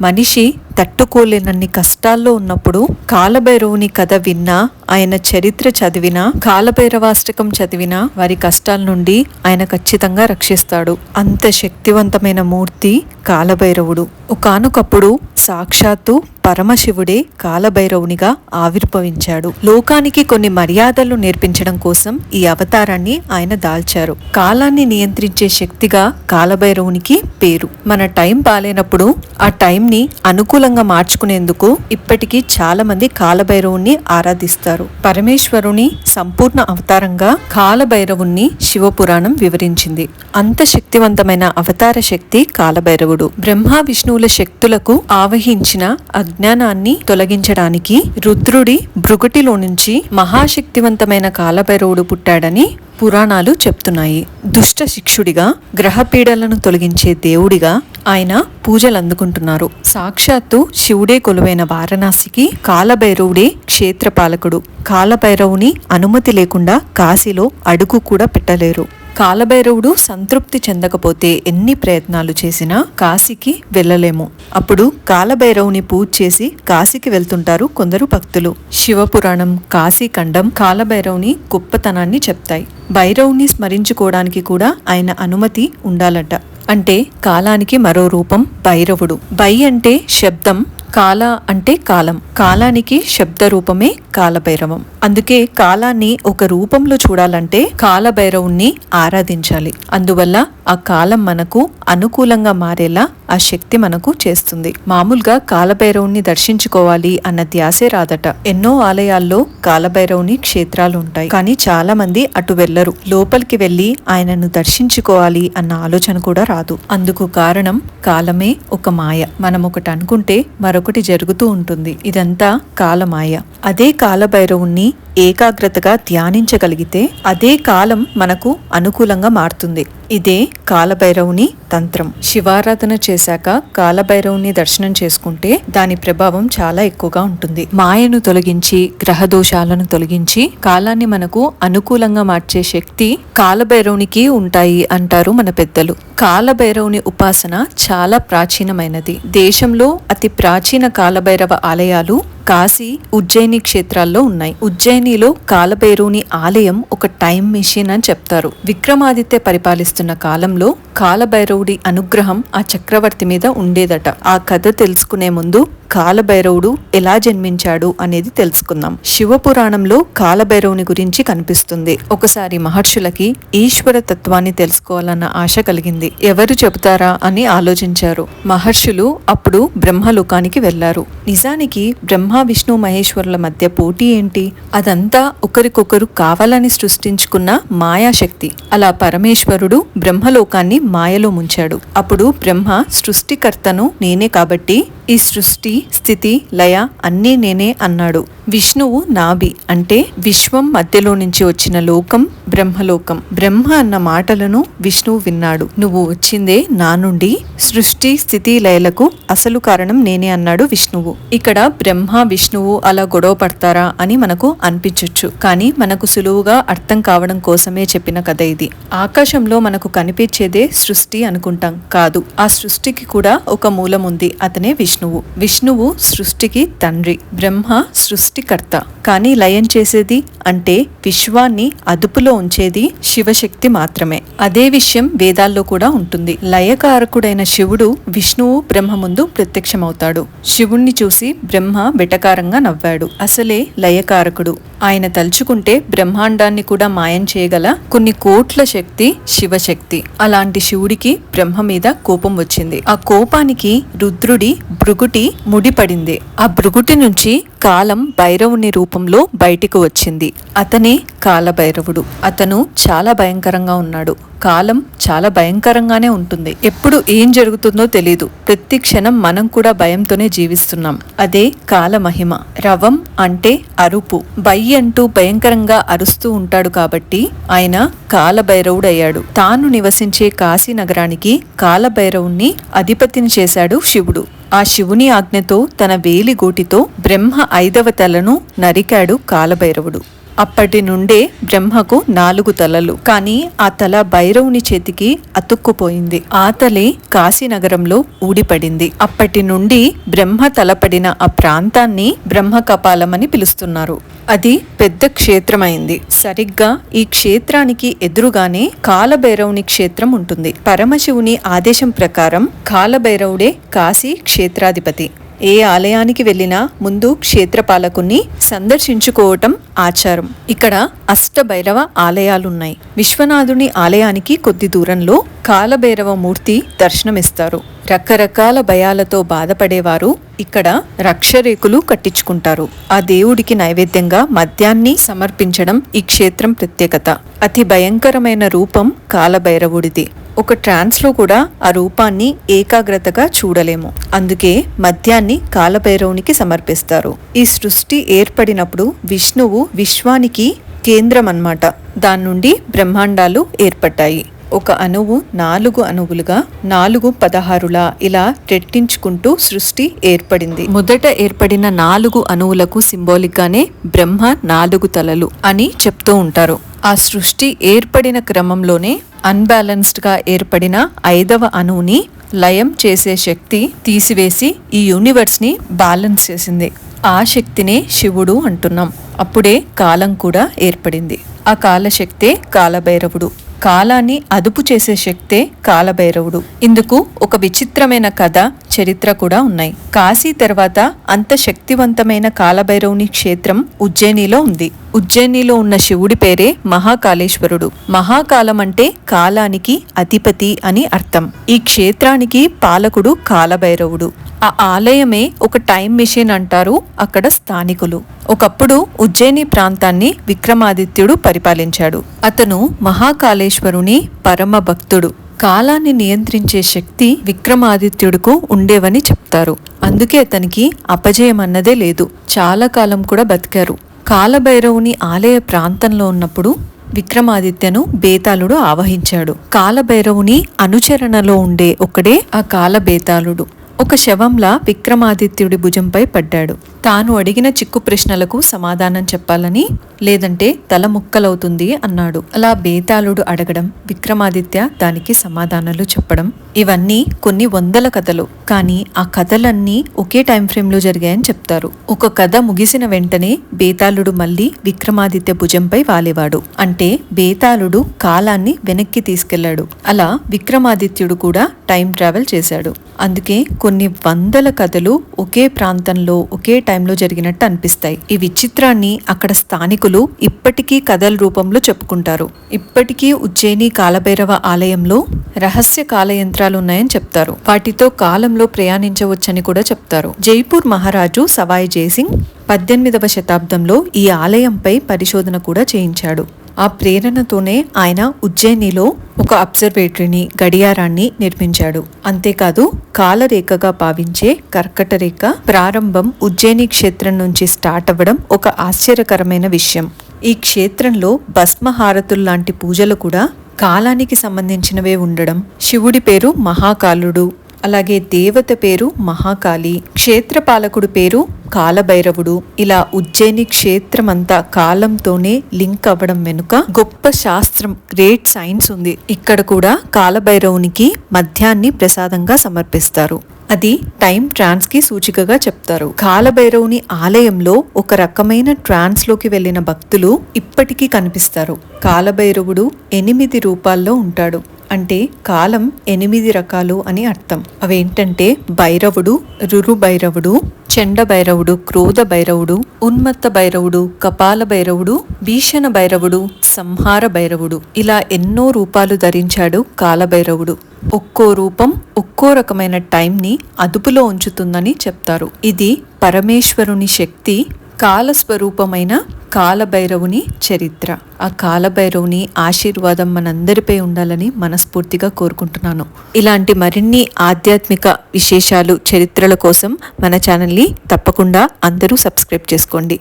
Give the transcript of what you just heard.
మనిషి తట్టుకోలేనన్ని కష్టాల్లో ఉన్నప్పుడు కాలభైరవుని కథ విన్నా ఆయన చరిత్ర చదివినా కాలభైరవాష్టకం చదివినా వారి కష్టాల నుండి ఆయన ఖచ్చితంగా రక్షిస్తాడు. అంత శక్తివంతమైన మూర్తి కాలభైరవుడు. ఒకనొకప్పుడు సాక్షాత్తు పరమశివుడే కాలభైరవునిగా ఆవిర్భవించాడు. లోకానికి కొన్ని మర్యాదలు నేర్పించడం కోసం ఈ అవతారాన్ని ఆయన దాల్చారు. కాలాన్ని నియంత్రించే శక్తిగా కాలభైరవునికి పేరు. మన టైం బాలేనప్పుడు ఆ టైంని అనుకూల అనుకూలంగా మార్చుకునేందుకు ఇప్పటికీ చాలా మంది కాలభైరవుణ్ణి ఆరాధిస్తారు. పరమేశ్వరుని సంపూర్ణ అవతారంగా కాలభైరవుణ్ణి శివపురాణం వివరించింది. అంత శక్తివంతమైన అవతార శక్తి కాలభైరవుడు. బ్రహ్మ విష్ణువుల శక్తులకు ఆవహించిన అజ్ఞానాన్ని తొలగించడానికి రుద్రుడి భృగుటిలో నుంచి మహాశక్తివంతమైన కాలభైరవుడు పుట్టాడని పురాణాలు చెప్తున్నాయి. దుష్ట శిక్షుడిగా గ్రహపీడలను తొలగించే దేవుడిగా ఆయన పూజలు అందుకుంటున్నారు సాక్షాత్తు శివుడే కొలువైన వారణాసికి కాలభైరవుడే క్షేత్రపాలకుడు. కాలభైరవుని అనుమతి లేకుండా కాశీలో అడుగు కూడా పెట్టలేరు. కాలభైరవుడు సంతృప్తి చెందకపోతే ఎన్ని ప్రయత్నాలు చేసినా కాశీకి వెళ్ళలేము. అప్పుడు కాలభైరవుని పూజ చేసి కాశీకి వెళ్తుంటారు కొందరు భక్తులు. శివపురాణం కాశీఖండం కాలభైరవుని గొప్పతనాన్ని చెప్తాయి. భైరవుని స్మరించుకోవడానికి కూడా ఆయన అనుమతి ఉండాలట. అంటే కాలానికి మరో రూపం భైరవుడు. బై అంటే శబ్దం కాల అంటే కాలం. కాలానికి శబ్ద రూపమే కాలభైరవం. అందుకే కాలాన్ని ఒక రూపంలో చూడాలంటే కాలభైరవుణ్ణి ఆరాధించాలి. అందువల్ల ఆ కాలం మనకు అనుకూలంగా మారేలా ఆ శక్తి మనకు చేస్తుంది. మామూలుగా కాలభైరవుణ్ణి దర్శించుకోవాలి అన్న ధ్యాసే రాదట. ఎన్నో ఆలయాల్లో కాలభైరవుని క్షేత్రాలు ఉంటాయి కానీ చాలా మంది అటు వెళ్ళరు లోపలికి వెళ్ళి ఆయనను దర్శించుకోవాలి అన్న ఆలోచన కూడా రాదు. అందుకు కారణం కాలమే ఒక మాయ. మనం ఒకటి అనుకుంటే మరొకటి జరుగుతూ ఉంటుంది. ఇదంతా కాలమాయ. అదే కాలభైరవుణ్ణి ఏకాగ్రతగా ధ్యానించగలిగితే అదే కాలం మనకు అనుకూలంగా మారుతుంది. ఇదే కాలభైరవుని తంత్రం. శివారాధన చేశాక కాలభైరవుని దర్శనం చేసుకుంటే దాని ప్రభావం చాలా ఎక్కువగా ఉంటుంది. మాయను తొలగించి గ్రహ దోషాలను తొలగించి కాలాన్ని మనకు అనుకూలంగా మార్చే శక్తి కాలభైరవునికి ఉంటాయి అంటారు మన పెద్దలు. కాలభైరవుని ఉపాసన చాలా ప్రాచీనమైనది. దేశంలో అతి ప్రాచీన కాలభైరవ ఆలయాలు కాశీ ఉజ్జయిని క్షేత్రాల్లో ఉన్నాయి. ఉజ్జయినిలో కాలభైరవుని ఆలయం ఒక టైం మిషన్ అని చెప్తారు. విక్రమాదిత్య పరిపాలిస్తున్న కాలంలో కాలభైరవుడి అనుగ్రహం ఆ చక్రవర్తి మీద ఉండేదట. ఆ కథ తెలుసుకునే ముందు కాలభైరవుడు ఎలా జన్మించాడు అనేది తెలుసుకుందాం. శివపురాణంలో కాలభైరవుని గురించి కనిపిస్తుంది. ఒకసారి మహర్షులకి ఈశ్వర తత్వాన్ని తెలుసుకోవాలన్న ఆశ కలిగింది. ఎవరు చెబుతారా అని ఆలోచించారు. మహర్షులు అప్పుడు బ్రహ్మలోకానికి వెళ్ళారు నిజానికి బ్రహ్మ విష్ణు మహేశ్వరుల మధ్య పోటీ ఏంటి? అదంతా ఒకరికొకరు కావాలని సృష్టించుకున్న మాయాశక్తి. అలా పరమేశ్వరుడు బ్రహ్మలోకాన్ని మాయలో ముంచాడు. అప్పుడు బ్రహ్మ సృష్టికర్తను నేనే కాబట్టి ఈ సృష్టి స్థితి లయ అన్నీ నేనే అన్నాడు. విష్ణువు నాభి అంటే విశ్వం మధ్యలో నుంచి వచ్చిన లోకం బ్రహ్మలోకం. బ్రహ్మ అన్న మాటలను విష్ణువు విన్నాడు. నువ్వు వచ్చిందే నా నుండి. సృష్టి స్థితి లయలకు అసలు కారణం నేనే అన్నాడు విష్ణువు. ఇక్కడ బ్రహ్మ విష్ణువు అలా గొడవ పడతారా అని మనకు అనిపించొచ్చు. కానీ మనకు సులువుగా అర్థం కావడం కోసమే చెప్పిన కథ ఇది. ఆకాశంలో మనకు కనిపించేదే సృష్టి అనుకుంటాం. కాదు ఆ సృష్టికి కూడా ఒక మూలం ఉంది. అతనే విష్ణువు. విష్ణువు సృష్టికి తండ్రి. బ్రహ్మ సృష్టి సృష్టికర్త. కానీ లయం చేసేది అంటే విశ్వాన్ని అదుపులో ఉంచేది శివశక్తి మాత్రమే. అదే విషయం వేదాల్లో కూడా ఉంటుంది. లయకారకుడైన శివుడు విష్ణువు బ్రహ్మ ముందు ప్రత్యక్షమవుతాడు. శివుణ్ణి చూసి బ్రహ్మ వెటకారంగా నవ్వాడు. అసలే లయకారకుడు. ఆయన తలుచుకుంటే బ్రహ్మాండాన్ని కూడా మాయం చేయగల కొన్ని కోట్ల శక్తి శివశక్తి. అలాంటి శివుడికి బ్రహ్మ మీద కోపం వచ్చింది. ఆ కోపానికి రుద్రుడి భృగుటి ముడిపడింది. ఆ భృగుటి నుంచి కాలం భైరవుని రూపంలో బయటికి వచ్చింది. అతనే కాలభైరవుడు. అతను చాలా భయంకరంగా ఉన్నాడు. కాలం చాలా భయంకరంగానే ఉంటుంది. ఎప్పుడు ఏం జరుగుతుందో తెలియదు ప్రతి క్షణం మనం కూడా భయంతోనే జీవిస్తున్నాం. అదే కాల మహిమ రవం అంటే అరుపు. బై అంటూ భయంకరంగా అరుస్తూ ఉంటాడు కాబట్టి ఆయన కాలభైరవుడు అయ్యాడు తాను నివసించే కాశీ నగరానికి కాలభైరవుణ్ణి అధిపతిని చేశాడు శివుడు. ఆ శివుని ఆజ్ఞతో తన వేలిగోటితో బ్రహ్మ ఐదవ తలను నరికాడు కాలభైరవుడు. అప్పటి నుండే బ్రహ్మకు నాలుగు తలలు. కానీ ఆ తల భైరవుని చేతికి అతుక్కుపోయింది. ఆ తలే కాశీనగరంలో ఊడిపడింది. అప్పటి నుండి బ్రహ్మ తలపడిన ఆ ప్రాంతాన్ని బ్రహ్మ కపాలమని పిలుస్తున్నారు. అది పెద్ద క్షేత్రమైంది. సరిగ్గా ఈ క్షేత్రానికి ఎదురుగానే కాలభైరవుని క్షేత్రం ఉంటుంది. పరమశివుని ఆదేశం ప్రకారం కాలభైరవుడే కాశీ క్షేత్రాధిపతి. ఏ ఆలయానికి వెళ్ళినా ముందు క్షేత్రపాలకుని సందర్శించుకోవటం ఆచారం. ఇక్కడ అష్టభైరవ ఆలయాలున్నాయి. విశ్వనాథుని ఆలయానికి కొద్ది దూరంలో కాలభైరవ మూర్తి దర్శనమిస్తారు. రకరకాల భయాలతో బాధపడేవారు ఇక్కడ రక్షరేకులు కట్టించుకుంటారు. ఆ దేవుడికి నైవేద్యంగా మద్యాన్ని సమర్పించడం ఈ క్షేత్రం ప్రత్యేకత. అతి భయంకరమైన రూపం కాలభైరవుడిది. ఒక ట్రాన్స్లో కూడా ఆ రూపాన్ని ఏకాగ్రతగా చూడలేము. అందుకే మద్యాన్ని కాలభైరవునికి సమర్పిస్తారు. ఈ సృష్టి ఏర్పడినప్పుడు విష్ణువు విశ్వానికి కేంద్రం అన్నమాట దాని నుండి బ్రహ్మాండాలు ఏర్పడ్డాయి. ఒక అణువు నాలుగు అణువులుగా నాలుగు పదహారులా ఇలా రెట్టించుకుంటూ సృష్టి ఏర్పడింది. మొదట ఏర్పడిన నాలుగు అణువులకు సింబాలిక్ గానే బ్రహ్మ నాలుగు తలలు అని చెప్తూ ఉంటారు. ఆ సృష్టి ఏర్పడిన క్రమంలోనే అన్బ్యాలెన్స్డ్గా ఏర్పడిన ఐదవ అణువుని లయం చేసే శక్తి తీసివేసి ఈ యూనివర్స్ని బ్యాలెన్స్ చేసింది. ఆ శక్తినే శివుడు అంటున్నాం. అప్పుడే కాలం కూడా ఏర్పడింది. ఆ కాలశక్తే కాలభైరవుడు. కాలాన్ని అదుపు చేసే శక్తే కాలభైరవుడు. ఇందుకు ఒక విచిత్రమైన కథ చరిత్ర కూడా ఉన్నాయి. కాశీ తర్వాత అంత శక్తివంతమైన కాలభైరవుని క్షేత్రం ఉజ్జయినిలో ఉంది. ఉజ్జయినిలో ఉన్న శివుడి పేరే మహాకాళేశ్వరుడు. మహాకాలం అంటే కాలానికి అధిపతి అని అర్థం. ఈ క్షేత్రానికి పాలకుడు కాలభైరవుడు. ఆ ఆలయమే ఒక టైం మిషన్ అంటారు అక్కడ స్థానికులు. ఒకప్పుడు ఉజ్జయిని ప్రాంతాన్ని విక్రమాదిత్యుడు పరిపాలించాడు. అతను మహాకాళేశ్వరుని పరమ భక్తుడు. కాలాన్ని నియంత్రించే శక్తి విక్రమాదిత్యుడుకు ఉండేవని చెప్తారు. అందుకే అతనికి అపజయం అన్నదే లేదు. చాలా కాలం కూడా బతికారు. కాలభైరవుని ఆలయ ప్రాంతంలో ఉన్నప్పుడు విక్రమాదిత్యను బేతాళుడు ఆవహించాడు. కాలభైరవుని అనుచరణలో ఉండే ఒకడే ఆ కాలబేతాళుడు. ఒక శవంలా విక్రమాదిత్యుడి భుజంపై పడ్డాడు. తాను అడిగిన చిక్కు ప్రశ్నలకు సమాధానం చెప్పాలని లేదంటే తల ముక్కలవుతుంది అన్నాడు. అలా బేతాళుడు అడగడం విక్రమాదిత్య దానికి సమాధానాలు చెప్పడం ఇవన్నీ కొన్ని వందల కథలు. కానీ ఆ కథలన్నీ ఒకే టైం ఫ్రేమ్లో జరిగాయని చెప్తారు. ఒక కథ ముగిసిన వెంటనే బేతాళుడు మళ్ళీ విక్రమాదిత్య భుజంపై వాలేవాడు. అంటే బేతాళుడు కాలాన్ని వెనక్కి తీసుకెళ్ళాడు అలా విక్రమాదిత్యుడు కూడా టైం ట్రావెల్ చేశాడు. అందుకే కొన్ని వందల కథలు ఒకే ప్రాంతంలో ఒకే టైంలో జరిగినట్టు అనిపిస్తాయి. ఈ విచిత్రాన్ని అక్కడ స్థానికులు ఇప్పటికీ కథల రూపంలో చెప్పుకుంటారు. ఇప్పటికీ ఉజ్జయిని కాలభైరవ ఆలయంలో రహస్య కాల యంత్రాలు ఉన్నాయని చెప్తారు. వాటితో కాలంలో ప్రయాణించవచ్చని కూడా చెప్తారు. జైపూర్ మహారాజు సవాయ్ జయసింగ్ పద్దెనిమిదవ శతాబ్దంలో ఈ ఆలయంపై పరిశోధన కూడా చేయించాడు. ఆ ప్రేరణతోనే ఆయన ఉజ్జయినిలో ఒక అబ్జర్వేటరీని గడియారాన్ని నిర్మించాడు. అంతేకాదు కాలరేఖగా భావించే కర్కట రేఖ ప్రారంభం ఉజ్జయిని క్షేత్రం నుంచి స్టార్ట్ అవ్వడం ఒక ఆశ్చర్యకరమైన విషయం. ఈ క్షేత్రంలో భస్మహారతులు లాంటి పూజలు కూడా కాలానికి సంబంధించినవే ఉండడం. శివుడి పేరు మహాకాలుడు. అలాగే దేవత పేరు మహాకాళి క్షేత్రపాలకుడు పేరు కాలభైరవుడు. ఇలా ఉజ్జయిని క్షేత్రమంతా కాలంతోనే లింక్ అవ్వడం వెనుక గొప్ప శాస్త్రం గ్రేట్ సైన్స్ ఉంది. ఇక్కడ కూడా కాలభైరవునికి మద్యాన్ని ప్రసాదంగా సమర్పిస్తారు. అది టైం ట్రాన్స్కి సూచికగా చెప్తారు. కాలభైరవుని ఆలయంలో ఒక రకమైన ట్రాన్స్లోకి వెళ్ళిన భక్తులు ఇప్పటికీ కనిపిస్తారు. కాలభైరవుడు ఎనిమిది రూపాల్లో ఉంటాడు. అంటే కాలం ఎనిమిది రకాలు అని అర్థం. అవేంటంటే భైరవుడు రురు భైరవుడు చండ భైరవుడు క్రోధ భైరవుడు ఉన్మత్త భైరవుడు కపాల భైరవుడు భీషణ భైరవుడు సంహార భైరవుడు ఇలా ఎన్నో రూపాలు ధరించాడు కాలభైరవుడు. ఒక్కో రూపం ఒక్కో రకమైన టైంని అదుపులో ఉంచుతుందని చెప్తారు. ఇది పరమేశ్వరుని శక్తి కాలస్వరూపమైన కాలభైరవుని చరిత్ర. ఆ కాలభైరవుని ఆశీర్వాదం మనందరిపై ఉండాలని మనస్ఫూర్తిగా కోరుకుంటున్నాను. ఇలాంటి మరిన్ని ఆధ్యాత్మిక విశేషాలు చరిత్రల కోసం మన ఛానల్ని తప్పకుండా అందరూ సబ్స్క్రైబ్ చేసుకోండి.